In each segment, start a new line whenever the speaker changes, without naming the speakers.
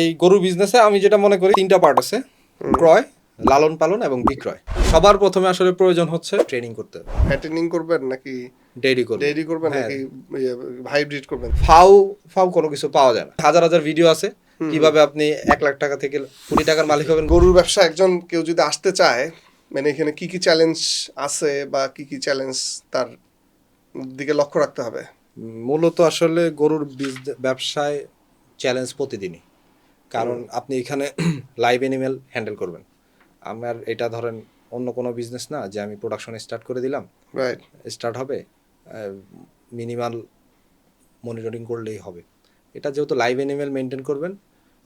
এই গরু বিজনেসে আমি যেটা মনে করি তিনটা পার্ট আছে। ক্রয় লালন পালন এবং বিক্রয়। সবার প্রথমে আসলে প্রয়োজন হচ্ছে ট্রেনিং করতে।
ফ্যাটেনিং করবেন নাকি
ডেইরি করবে
ডেইরি করবেন
হ্যাঁ।
নাকি হাইব্রিড করবেন?
ফাউ ফাউ কোনো কিছু পাওয়া যায় না। হাজার হাজার ভিডিও আছে। কীভাবে আপনি এক লাখ টাকা থেকে কোটি টাকার মালিক হবেন?
গরুর ব্যবসা একজন কেউ যদি আসতে চায় মানে এখানে কি কি চ্যালেঞ্জ আছে বা কি কি চ্যালেঞ্জ তার দিকে লক্ষ্য রাখতে হবে?
মূলত আসলে গরুর ব্যবসায় চ্যালেঞ্জ প্রতিদিনই। কারণ আপনি এখানে লাইভ অ্যানিমেল হ্যান্ডেল করবেন। আমার এটা ধরেন অন্য কোনো বিজনেস না যে আমি প্রোডাকশন স্টার্ট করে দিলাম।
রাইট
স্টার্ট হবে মিনিমাল মনিটরিং করলেই হবে। এটা যেহেতু লাইভ অ্যানিমেল মেনটেন করবেন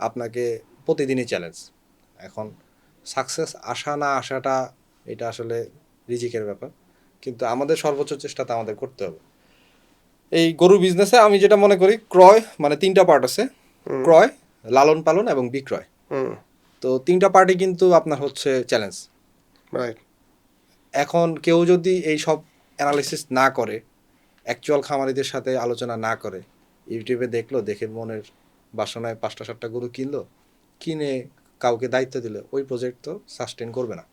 আপনাকে প্রতিদিনই চ্যালেঞ্জ এখন সাকসেস আসা না আসাটা এটা আসলে রিজিকের ব্যাপার। কিন্তু আমাদের সর্বোচ্চ চেষ্টাটা আমাদের করতে হবে। এই গরু বিজনেসে আমি যেটা মনে করি ক্রয় মানে তিনটা পার্ট আছে। ক্রয় লালন পালন এবং বিক্রয়। তো তিনটা পার্টি কিন্তু আপনার হচ্ছে চ্যালেঞ্জ
রাইট
এখন কেউ যদি এই সব অ্যানালিসিস না করে অ্যাকচুয়াল খামারিদের সাথে আলোচনা না করে ইউটিউবে দেখল দেখে মনের বাসনায় পাঁচটা সাতটা গরু কিনলো কিনে কাউকে দায়িত্ব দিলে ওই প্রজেক্ট তো সাস্টেন করবে না।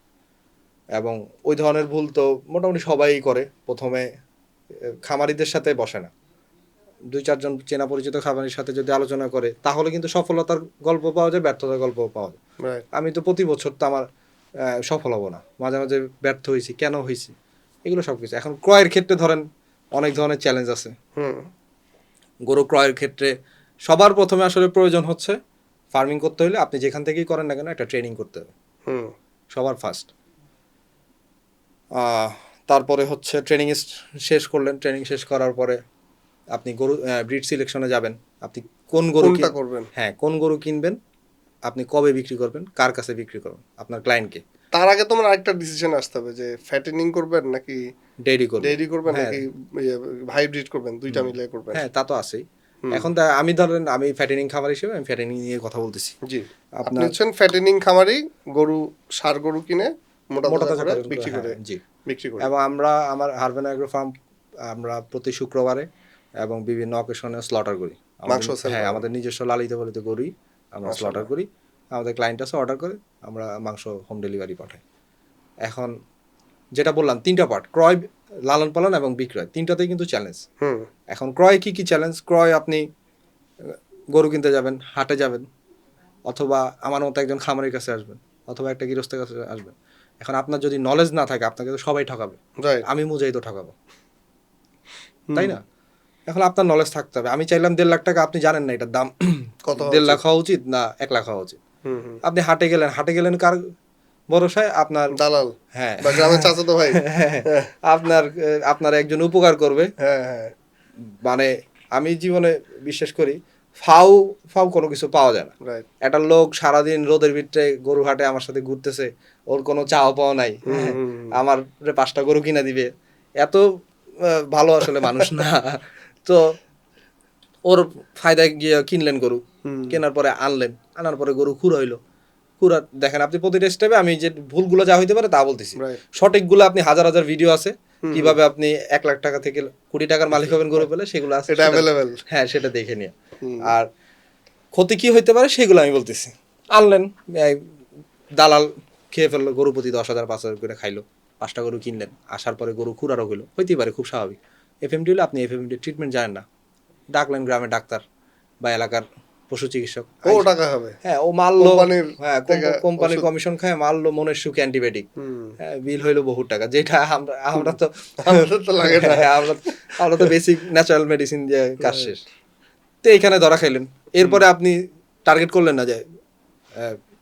এবং ওই ধরনের ভুল তো মোটামুটি সবাই করে প্রথমে খামারিদের সাথে বসে না। দুই চারজন চেনা পরিচিত খাবারের সাথে যদি আলোচনা করে তাহলে কিন্তু সফলতার গল্প পাওয়া যায় ব্যর্থতার গল্প পাওয়া যায়। আমি তো প্রতি বছর তো আমার সফল হব না। মাঝে মাঝে ব্যর্থ হয়েছি কেন হয়েছি? এগুলো সব কিছু এখন ক্রয়ের ক্ষেত্রে ধরেন অনেক ধরনের চ্যালেঞ্জ আছে।
হুম।
গরু ক্রয়ের ক্ষেত্রে সবার প্রথমে আসলে প্রয়োজন হচ্ছে ফার্মিং করতে হলে আপনি যেখান থেকেই করেন না কেন একটা ট্রেনিং করতে হবে।
হুম।
সবার ফার্স্ট তারপরে হচ্ছে ট্রেনিং শেষ করলেন। ট্রেনিং শেষ করার পরে আপনি গরু ব্রিড সিলেকশনে যাবেন। আপনি কোন গরু
করবেন?
হ্যাঁ কোন গরু কিনবেন আপনি কবে বিক্রি করবেন কার কাছে বিক্রি করবেন আপনার ক্লায়েন্টকে
তার আগে তোমার আরেকটা ডিসিশন আসতে হবে যে ফ্যাটেনিং করবেন নাকি
ডেইরি করবেন।
ডেইরি করবেন
হ্যাঁ।
নাকি হাইব্রিড করবেন দুইটা মিলে করবেন?
হ্যাঁ তা তো আছেই। এখন তা আমি ধরেন আমি ফ্যাটেনিং খাবার হিসেবে আমি ফ্যাটেনিং নিয়ে কথা বলতেছি।
জি। আপনি হচ্ছেন ফ্যাটেনিং খামারি গরু সার গরু কিনে মোটা
মোটা
করে
করে,
বিক্রি
হ্যাঁ,
করে
জি।
বিক্রি করে।
এবং আমরা আমার হারবেন অ্যাগ্রো ফার্ম আমরা প্রতি শুক্রবারে এবং বিভিন্ন অকেশনে স্লটার করি। হ্যাঁ আমাদের নিজস্ব লালিত পালিত গরুই আমরা স্লটার করি। আমাদের ক্লায়েন্ট আছে অর্ডার করে আমরা মাংস হোম ডেলিভারি পাঠাই। এখন যেটা বললাম তিনটা পার্ট ক্রয় লালন পালন এবং বিক্রয় তিনটাতেই কিন্তু চ্যালেঞ্জ এখন ক্রয় কি কি চ্যালেঞ্জ ক্রয় আপনি গরু কিনতে যাবেন হাটে যাবেন অথবা আমার মতো একজন খামারের কাছে আসবেন অথবা একটা গৃহস্থের কাছে আসবেন। এখন আপনার যদি নলেজ না থাকে আপনাকে তো সবাই ঠকাবে। আমি মুজাই তো ঠকাবো। তাই না? এখন আপনার নলেজ থাকতে হবে। আমি চাইলাম দেড় লাখ টাকা আপনি জানেন না এটার দাম।
কত
দেড় লাখ হওয়া উচিত না এক লাখ হওয়া উচিত? আপনি হাটে গেলেন হাটে গেলেন কার ভরসায়? আপনার
দালাল
হ্যাঁ।
গ্রামের চাচাতো ভাই।
আপনার আপনার একজন উপকার করবে।
হ্যাঁ হ্যাঁ।
মানে আমি জীবনে বিশ্বাস করি ফাউ ফাউ কোনো কিছু পাওয়া যায় না। একটা লোক সারাদিন রোদের ভিতরে গরু হাটে আমার সাথে ঘুরতেছে ওর কোনো চাওয়া পাওয়া নাই। হ্যাঁ, আমার পাঁচটা গরু কিনা দিবে। এত ভালো আসলে মানুষ না। তো ওর ফায়দায় গিয়ে কিনলেন গরু। কেনার পরে আনলেন। আনার পরে গরু খুঁড়া হইল। খুঁড়া দেখেন আপনি প্রতিটা স্টেপে আমি যে ভুলগুলো যা হইতে পারে তা বলতেছি. সঠিকগুলো আপনি হাজার হাজার ভিডিও আছে। কীভাবে আপনি এক লাখ টাকা থেকে কোটি টাকার মালিক হবেন গরু পেলে সেগুলো আছে। হ্যাঁ সেটা দেখে নিয়ে। আর ক্ষতি কি হইতে পারে সেগুলো আমি বলতেছি। আনলেন দালাল খেয়ে ফেলল গরু প্রতি দশ হাজার পাঁচ হাজার করে খাইলো। পাঁচটা গরু কিনলেন। আসার পরে গরু খুঁড়ারও হইল। হইতেই পারে খুব স্বাভাবিক। এফএমডি হলে আপনি এফএমডি ট্রিটমেন্ট জানেন না। ডাকলেন গ্রামের ডাক্তার বা এলাকার পশু চিকিৎসক।
ও টাকা হবে
হ্যাঁ ও মারলো। হ্যাঁ কোম্পানির কমিশন খায় মারলো মনের সুখে অ্যান্টিবায়োটিক হ্যাঁ বিল হইল বহু টাকা যেটা আমরা আমরা তো
আমাদের তো লাগে না।
হ্যাঁ, আমরা আমরা তো বেসিক ন্যাচারাল মেডিসিন দিয়ে কাজ শেষ। তো এইখানে ধরা খাইলেন। এরপরে আপনি টার্গেট করলেন না যে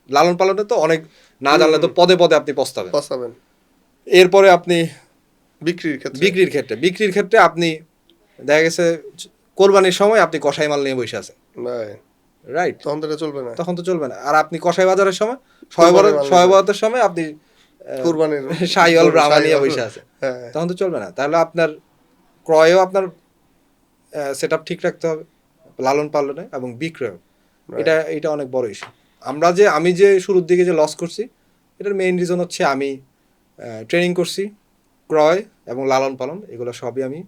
লালন পালনে তো অনেক না জানলে তো পদে পদে আপনি পস্তাবেন।
পস্তাবেন।
এরপরে আপনি
বিক্রির ক্ষেত্রে।
বিক্রির ক্ষেত্রে। বিক্রির ক্ষেত্রে আপনি দেখা গেছে কোরবানির সময় আপনি কষাই মাল নিয়ে বসে আছেন। রাইট
তখন তো চলবে না।
তখন তো চলবে না। আর আপনি কষাই বাজারের সময় সময় আপনি
কুরবানির
সাইওয়াল নিয়ে বসে আছে
হ্যাঁ।
তখন তো চলবে না। তাহলে আপনার ক্রয়ও আপনার সেট ঠিক রাখতে হবে। লালন পালনে এবং বিক্রয় এটা এটা অনেক বড় ইস্যু আমরা যে আমি যে শুরুর দিকে যে লস করছি এটার মেইন রিজন হচ্ছে আমি ট্রেনিং করছি। ক্রয় এবং লালন পালন এগুলো সবই আমি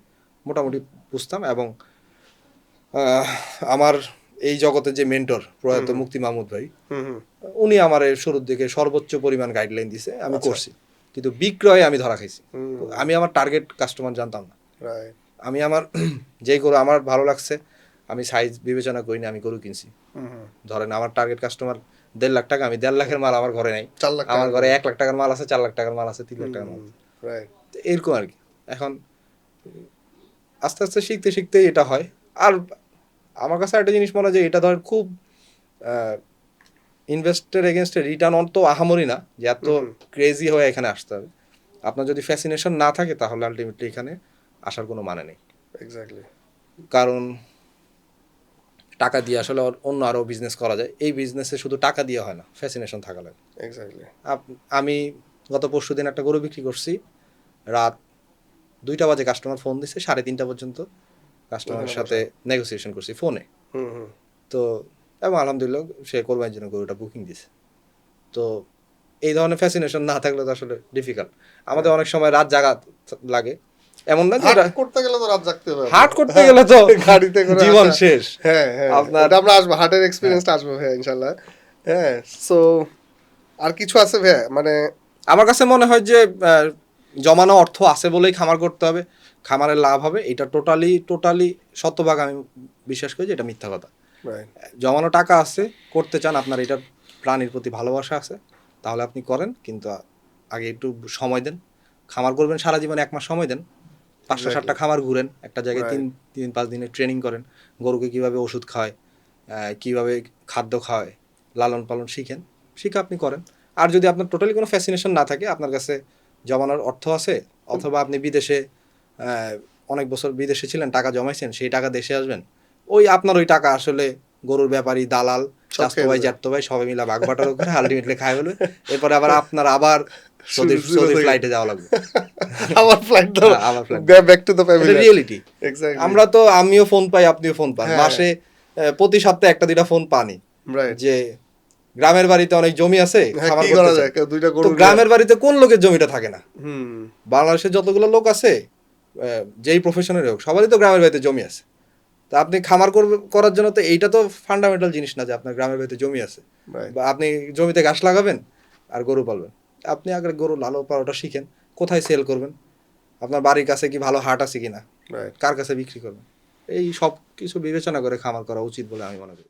মোটামুটি বুঝতাম এবং আমার এই জগতে যে মেন্টর প্রয়াত মুক্তি মাহমুদ ভাই উনি আমার এই শুরুর দিকে সর্বোচ্চ পরিমাণ গাইডলাইন দিছে আমি
আচ্ছা।
করছি। কিন্তু বিক্রয়ে আমি ধরা খাইছি। আমি আমার টার্গেট কাস্টমার জানতাম না। আমি আমার যেই গরু আমার ভালো লাগছে আমি সাইজ বিবেচনা করিনি আমি গরু কিনছি। ধরেন আমার টার্গেট কাস্টমার দেড় লাখ টাকা আমি দেড় লাখের মাল আমার ঘরে নাই। আমার ঘরে এক লাখ টাকার মাল আছে চার লাখ টাকার মাল আছে তিন লাখ টাকার মাল আছে। এরকম আর কি। এখন আস্তে আস্তে শিখতে শিখতে এটা হয়। আর আমার কাছে একটা জিনিস মনে হয় যে এটা ধর খুব ইনভেস্টের এগেনস্টে রিটার্ন অন তো আহামরি না যে এত ক্রেজি হয়ে এখানে আসতে হবে। আপনার যদি ফ্যাসিনেশন না থাকে তাহলে আলটিমেটলি এখানে আসার কোনো মানে নেই।
এক্স্যাক্টলি
কারণ টাকা দিয়ে আসলে অন্য আরও বিজনেস করা যায়। এই বিজনেসে শুধু টাকা দিয়ে হয় না ফ্যাসিনেশন থাকা লাগে।
এক্স্যাক্টলি
আমি গত পরশু দিন একটা গরু বিক্রি করছি। রাত দুইটা বাজে কাস্টমার ফোন দিছে সাড়ে তিনটা পর্যন্ত কাস্টমারের সাথে নেগোসিয়েশন করছি ফোনে তো এবং আলহামদুলিল্লাহ সে কোরবানির জন্য গরুটা বুকিং দিছে। তো এই ধরনের ফ্যাসিনেশন না থাকলে তো আসলে ডিফিকাল্ট আমাদের অনেক সময় রাত জাগা লাগে। এমন না যে
করতে গেলে তো রাত জাগতে হবে।
হাট করতে গেলে তো
গাড়িতে করে
জীবন শেষ।
হ্যাঁ হ্যাঁ।
আপনার-
আমরা আসব হাটের এক্সপিরিয়েন্সটা আসব ভাইয়া ইনশাল্লাহ হ্যাঁ সো আর কিছু আছে ভাইয়া? মানে
আমার কাছে মনে হয় যে জমানো অর্থ আছে বলেই খামার করতে হবে খামারের লাভ হবে এটা টোটালি টোটালি শতভাগ আমি বিশ্বাস করি যে এটা মিথ্যা কথা। জমানো টাকা আছে করতে চান আপনার এটা প্রাণীর প্রতি ভালোবাসা আছে তাহলে আপনি করেন কিন্তু আগে একটু সময় দেন। খামার করবেন সারা জীবন এক মাস সময় দেন পাঁচটা
Exactly.
সাতটা খামার ঘুরেন একটা জায়গায় তিন তিন পাঁচ দিনের ট্রেনিং করেন গরুকে কীভাবে ওষুধ খাওয়ায় আহ, কীভাবে খাদ্য খাওয়ায় লালন পালন শিখেন শিখে আপনি করেন। আর যদি আপনার টোটালি কোনো ফ্যাসিনেশন না থাকে আপনার কাছে জমানোর অর্থ আছে? অথবা আপনি বিদেশে অনেক বছর বিদেশে ছিলেন টাকা জমাইছেন সেই টাকা দেশে আসবেন। ওই আপনার ওই টাকা আসলে গরুর ব্যাপারী দালাল চাস্তো ভাই জ্যাঠতো ভাই সবাই মিলে ভাগ বাটারও করে আলটিমেটলি খাই ফেলবে এরপরে আবার আপনার আবার। ফ্লাইটে যাওয়া লাগবে।
ফ্লাইট দাও
হ্যাঁ,
back to the family
reality আমরা তো আমিও ফোন পাই আপনিও ফোন পান।
হ্যাঁ।
মাসে প্রতি সপ্তাহে একটা দুইটা ফোন পানি। যে গ্রামের বাড়িতে অনেক জমি আছে
হ্যাঁ
তো গ্রামের বাড়িতে কোন লোকের জমিটা থাকে না? বাংলাদেশের যতগুলো লোক আছে যেই প্রফেশনের হোক সবারই তো গ্রামের বাড়িতে জমি আছে। তা আপনি খামার করার জন্য তো এইটা তো ফান্ডামেন্টাল জিনিস না যে আপনার গ্রামের বাড়িতে জমি আছে। বা আপনি জমিতে ঘাস লাগাবেন আর গরু পালবেন। আপনি আগে গরু লালন পালনটা শিখেন কোথায় সেল করবেন? আপনার বাড়ির কাছে কি ভালো হাট আছে কিনা? কার কাছে বিক্রি করবেন? এই সব কিছু বিবেচনা করে খামার করা উচিত বলে আমি মনে করি।